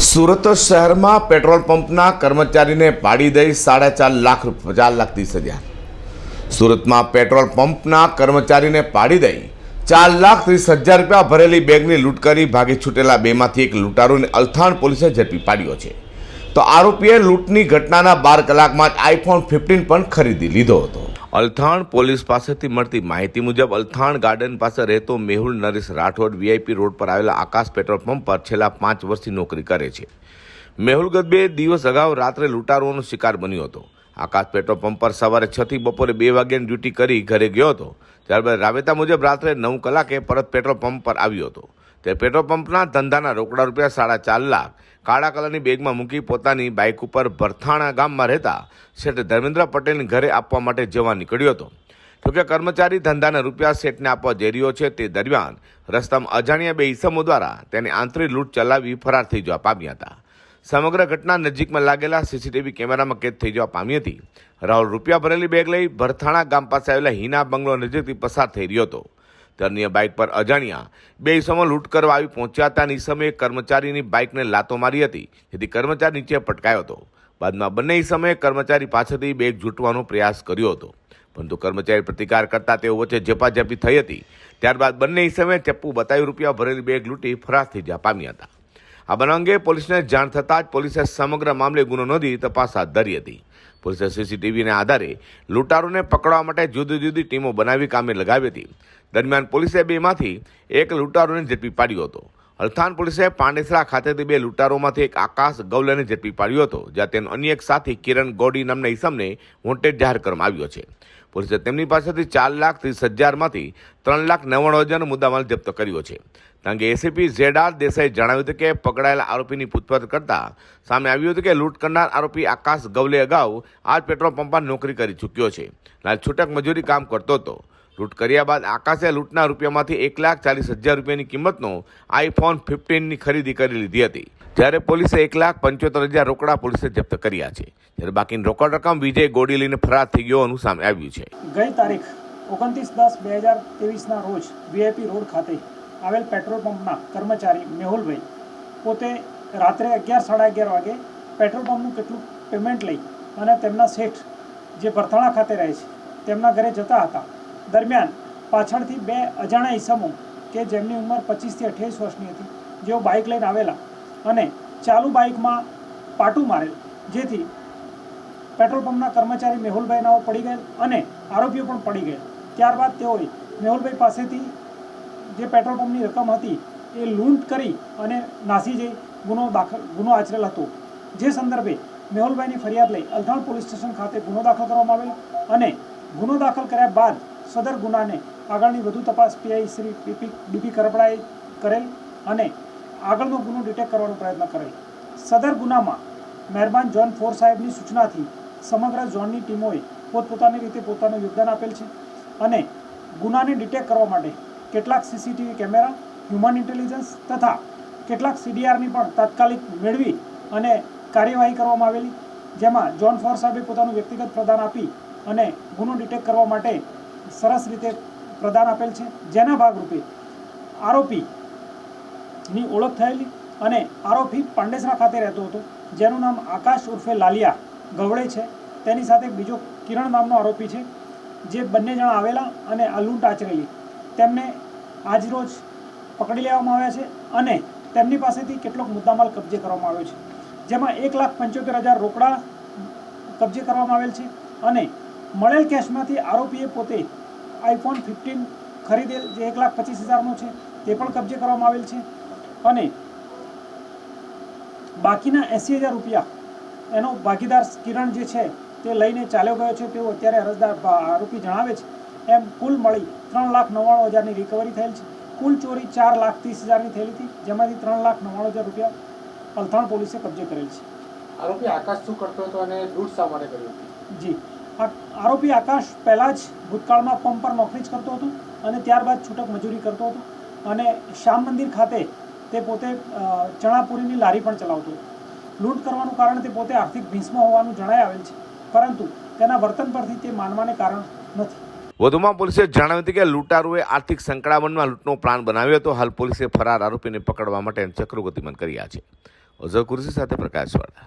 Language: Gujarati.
સુરત શહેરમાં પેટ્રોલ પંપના કર્મચારીને પાડી દઈ સાડા ચાર લાખ રૂપ- ચાર લાખ ત્રીસ હજાર સુરતમાં પેટ્રોલ પંપના કર્મચારીને પાડી દઈ ચાર લાખ ત્રીસ હજાર રૂપિયા ભરેલી બેગની લૂંટ કરી ભાગી છૂટેલા બેમાંથી એક લૂંટારૂને અલથાણ પોલીસે ઝડપી પાડ્યો છે. તો આરોપીએ લૂંટની ઘટનાના બાર કલાકમાં જ આઈફોન ફિફ્ટીન પણ ખરીદી લીધો હતો. અલથાણ પોલીસ પાસેથી મળતી માહિતી મુજબ અલથાણ ગાર્ડન પાસે રહેતો મેહુલ નરેશ રાઠોડ વીઆઈપી રોડ પર આવેલા આકાશ પેટ્રોલ પંપ પર છેલ્લા પાંચ વર્ષથી નોકરી કરે છે. મેહુલ ગત બે દિવસ અગાઉ રાત્રે લૂંટારોનો શિકાર બન્યો હતો. આકાશ પેટ્રોલ પંપ પર સવારે છ થી બપોરે બે વાગ્યાની ડ્યુટી કરી ઘરે ગયો હતો. ત્યારબાદ રાબેતા મુજબ રાત્રે નવ કલાકે પરત પેટ્રોલ પંપ પર આવ્યો હતો. તે પેટ્રોલ પંપના ધંધાના રોકડા રૂપિયા સાડા ચાર લાખ કાળા કલરની બેગમાં મૂકી પોતાની બાઇક ઉપર ભરથાણા ગામમાં રહેતા શેઠ ધર્મેન્દ્ર પટેલને ઘરે આપવા માટે જવા નીકળ્યો હતો. જોકે કર્મચારી ધંધાના રૂપિયા શેઠને આપવા જઈ રહ્યો છે તે દરમિયાન રસ્તામાં અજાણ્યા બે ઈસમો દ્વારા તેને આંતરિક લૂંટ ચલાવી ફરાર થઈ જવા પામ્યા હતા. સમગ્ર ઘટના નજીકમાં લાગેલા સીસીટીવી કેમેરામાં કેદ થઈ જવા પામી હતી. રાહુલ રૂપિયા ભરેલી બેગ લઈ ભરથાણા ગામ પાસે આવેલા હિના બંગલો નજીકથી પસાર થઈ રહ્યો હતો. તરનીય બાઇક પર અજાણ્યા બે ઇસમો લૂંટ કરવા આવી પહોંચ્યા હતા નિસમે કર્મચારીની બાઇકને લાતો મારી હતી. જેથી કર્મચારી નીચે પટકાયો હતો. બાદમાં બંને સમયે કર્મચારી પાસેથી બેગ ઝૂંટવાનો પ્રયાસ કર્યો હતો. પરંતુ કર્મચારી પ્રતિકાર કરતા તેઓ વચ્ચે ઝપાઝપી થઈ હતી. ત્યારબાદ બંને સમયે ચપ્પુ બતાવી રૂપિયા ભરેલી બેગ લૂંટી ફરાર થઈ જવા પામ્યા હતા. આ બનાવ અંગે પોલીસને જાણ થતાં જ પોલીસે સમગ્ર મામલે ગુનો નોંધી તપાસ હાથ ધરી હતી. પોલીસે સીસીટીવીના આધારે લૂંટારોને પકડવા માટે જુદી જુદી ટીમો બનાવી કામે લગાવી હતી. દરમિયાન પોલીસે બેમાંથી એક લૂંટારોને ઝડપી પાડ્યો હતો. અલથાણ પોલીસે પાંડેસરા ખાતેથી બે લૂંટારોમાંથી એક આકાશ ગૌલેને ઝડપી પાડ્યો હતો, જ્યાં તેનો અન્ય એક સાથી કિરણ ગોડી નામના ઈસમને વોન્ટેડ જાહેર કરવામાં આવ્યો છે. પોલીસે તેમની પાસેથી ચાર લાખ ત્રીસ હજારમાંથી ત્રણ લાખ નવ્વાણું હજારનો મુદ્દામાલ જપ્ત કર્યો છે. કે એસીપી ઝેડ આર દેસાઈ જણાવ્યું હતું કે પકડાયેલા આરોપીની પૂછપરછ કરતા સામે આવ્યું હતું કે લૂંટ કરનાર આરોપી આકાશ ગવલે અગાઉ આ પેટ્રોલ પંપમાં નોકરી કરી ચૂક્યો છે. લાલ છૂટક મજૂરી કામ કરતો હતો. લૂંટ કર્યા બાદ આકાશે લૂંટના રૂપિયામાંથી એક લાખ ચાલીસ હજાર રૂપિયાની કિંમતનો આઈફોન ફિફ્ટીનની ખરીદી કરી લીધી હતી. જ્યારે પોલીસે એક લાખ પંચોતેર હજાર રોકડા પોલીસે જપ્ત કર્યા છે. જ્યારે બાકીની રોકડ રકમ વિજય ગોડી લઈને ફરાર થઈ ગયો એનું સામે આવ્યું છે. ગઈ તારીખ ઓગણત્રીસ દસ બે હજાર ત્રેવીસના રોજ વીઆઈપી રોડ ખાતે આવેલ પેટ્રોલ પંપના કર્મચારી મેહુલભાઈ પોતે રાત્રે અગિયાર સાડા અગિયાર વાગે પેટ્રોલ પંપનું કેટલું પેમેન્ટ લઈ અને તેમના શેઠ જે ભરથાણા ખાતે રહે છે તેમના ઘરે જતા હતા. દરમિયાન પાછળથી બે અજાણ્યા ઈસમો કે જેમની ઉંમર પચીસથી અઠ્યાવીસ વર્ષની હતી, જેઓ બાઇક લઈને આવેલા અને ચાલુ બાઇકમાં પાટું મારેલ, જેથી પેટ્રોલ પંપના કર્મચારી મેહુલભાઈ નાઓ પડી ગયેલ અને આરોપીઓ પણ પડી ગયેલ. ત્યારબાદ તેઓએ મેહુલભાઈ પાસેથી જે પેટ્રોલ પંપની રકમ હતી એ લૂંટ કરી અને નાસી જઈ ગુનો દાખલ, ગુનો આચરેલ હતો. જે સંદર્ભે મેહુલભાઈની ફરિયાદ લઈ અલથાણ પોલીસ સ્ટેશન ખાતે ગુનો દાખલ કરવામાં આવેલ અને ગુનો દાખલ કર્યા બાદ સદર ગુનાને આગળની વધુ તપાસ પીઆઈ શ્રી ડીપી ડીપી કરપડાએ કરેલ અને આગળનો ગુનો ડિટેક્ટ કરવાનો પ્રયત્ન કરેલ. સદર ગુનામાં મહેરબાન જોન ફોર સાહેબની સૂચનાથી સમગ્ર ઝોનની ટીમોએ પોતપોતાની રીતે પોતાનું યોગદાન આપેલ છે અને ગુનાને ડિટેક્ટ કરવા માટે કેટલાક સીસીટીવી કેમેરા, હ્યુમન ઇન્ટેલિજન્સ તથા કેટલાક સીડીઆરની પણ તાત્કાલિક મેળવી અને કાર્યવાહી કરવામાં આવેલી, જેમાં જોન ફોર સાહેબે પોતાનું વ્યક્તિગત પ્રદાન આપી અને ગુનો ડિટેક્ટ કરવા માટે સરસ રીતે પ્રદાન આપેલ છે. જેના ભાગરૂપે આરોપીની ઓળખ થયેલી અને આરોપી પાંડેસરા ખાતે રહેતો હતો. જેનું નામ આકાશ ઉર્ફે લાલિયા ગવડે છે. તેની સાથે બીજો કિરણ નામનો આરોપી છે, જે બંને જણા આવેલા અને આ લૂંટ આચરેલી. તેમને આજરોજ પકડી લેવામાં આવ્યા છે અને તેમની પાસેથી કેટલોક મુદ્દામાલ કબજે કરવામાં આવ્યો છે. જેમાં એક લાખ પંચોતેર હજાર રોકડા કબજે કરવામાં આવેલ છે અને મળેલ કેશમાંથી આરોપીએ પોતે આઈફોન ફિફ્ટીન ખરીદેલ જે એક લાખ પચીસ હજારનો છે તે પણ કબજે કરવામાં આવેલ છે. અને બાકીના એંસી હજાર રૂપિયા એનો ભાગીદાર કિરણ જે છે તે લઈને ચાલ્યો ગયો છે. તેવું અત્યારે અરજદાર આરોપી જણાવે છે એમ કુલ મળી ત્રણ લાખ નવ્વાણું હજારની રિકવરી થયેલ છે. કુલ ચોરી ચાર લાખ ત્રીસ હજારની થયેલી હતી જેમાંથી ત્રણ લાખ નવ્વાણું હજાર રૂપિયા પલથાણ પોલીસે કબજે કરેલ છે. આરોપી આકાશ શું કરતો હતો અને લૂંટ શા માટે કર્યું જી. આરોપી આકાશ પહેલાં જ ભૂતકાળમાં પંપ પર નોકરી જ કરતો હતો અને ત્યારબાદ છૂટક મજૂરી કરતો હતો અને શ્યામ મંદિર ખાતે તે પોતે ચણાપુરીની લારી પણ ચલાવતો હતો. લૂંટ કરવાનું કારણ તે પોતે આર્થિક ભીંસમાં હોવાનું જણાય આવેલ છે, પરંતુ તેના વર્તન પરથી તે માનવાને કારણ નથી. વધુમાં પોલીસે જણાવ્યું હતું કે લૂંટારુએ આર્થિક સંકળામણમાં લૂંટનો પ્લાન બનાવ્યો હતો. હાલ પોલીસે ફરાર આરોપીને પકડવા માટે ચક્રો ગતિમાન કર્યા છે. અઝર કુરશી સાથે પ્રકાશવાળા